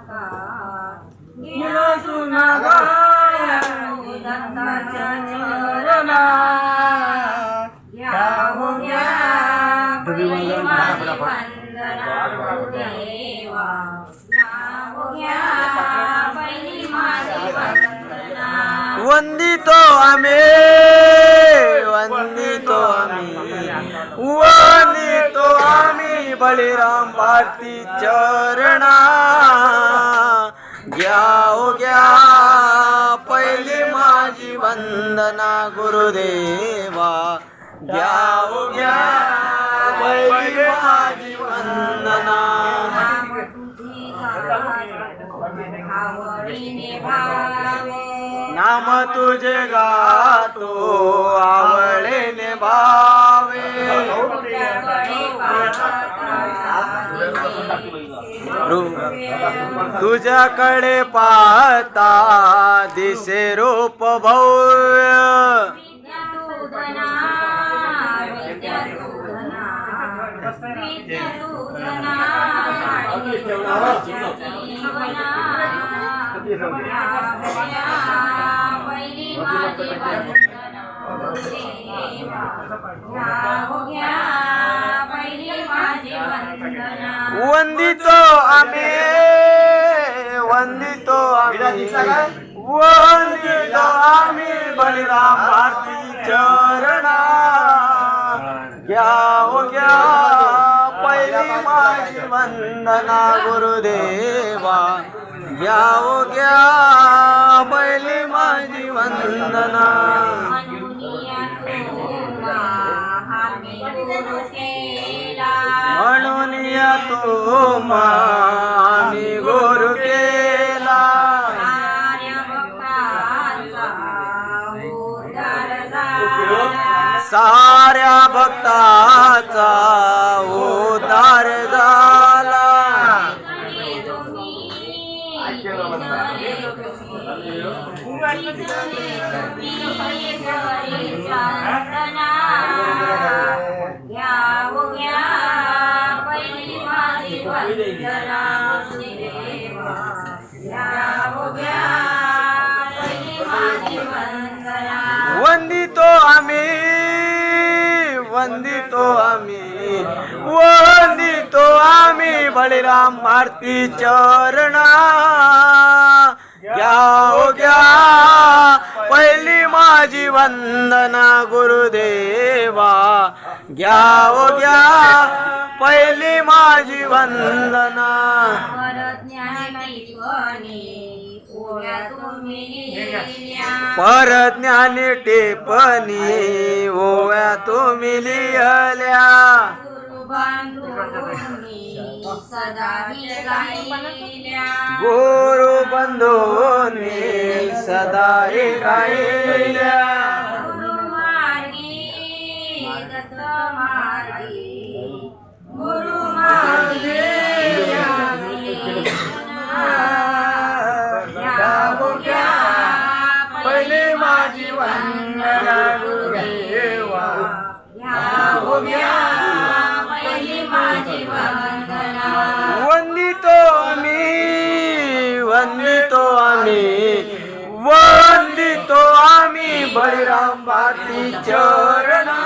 नका नका दत्ताच्या चरणा घ्या हो घ्या वंदना घ्या हो घ्या पहिली माझी वंदना वंदितो आम्ही वंदितो आम्ही वंदितो आम्ही. बळीराम भारती चरणा. घ्या घ्या. पहिली माझी वंदना गुरुदेवा. घ्या घ्या. पहिली माझी वंदना. नाम तुझे गातो. तुझ्याकडे पाहता दिसे रूप भव्य हो गया वंदितो आम्ही. वंदितो आम्ही. वंदितो आम्ही बलिराम भारती चरणा. घ्या हो घ्या पहिली माझी वंदना गुरुदेवा. घ्या हो घ्या पहिली माझी वंदना. तो आम्ही गुरु केला. साऱ्या भक्तांचा उद्धार झाला. वंदितो आम्ही वंदितो आम्ही वंदितो आम्ही बळीराम भारती चरणा. घ्या घ्या पहिली माझी वंदना गुरुदेवा. घ्या घ्या पहिली माझी वंदना. परज्ञानी टेपणी ओव्या तुम्ही लिहल्या. गुरु बांधूनी सदा गायल्या. वंदितो आम्ही वंदितो आम्ही. वंदितो आम्ही बळीराम भारती चरणा.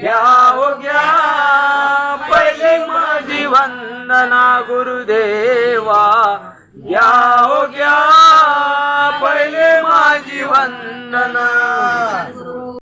घ्याव हो घ्या पहिली माझी वंदना गुरुदेवा. घ्याव हो घ्या पहिले माझी वंदना.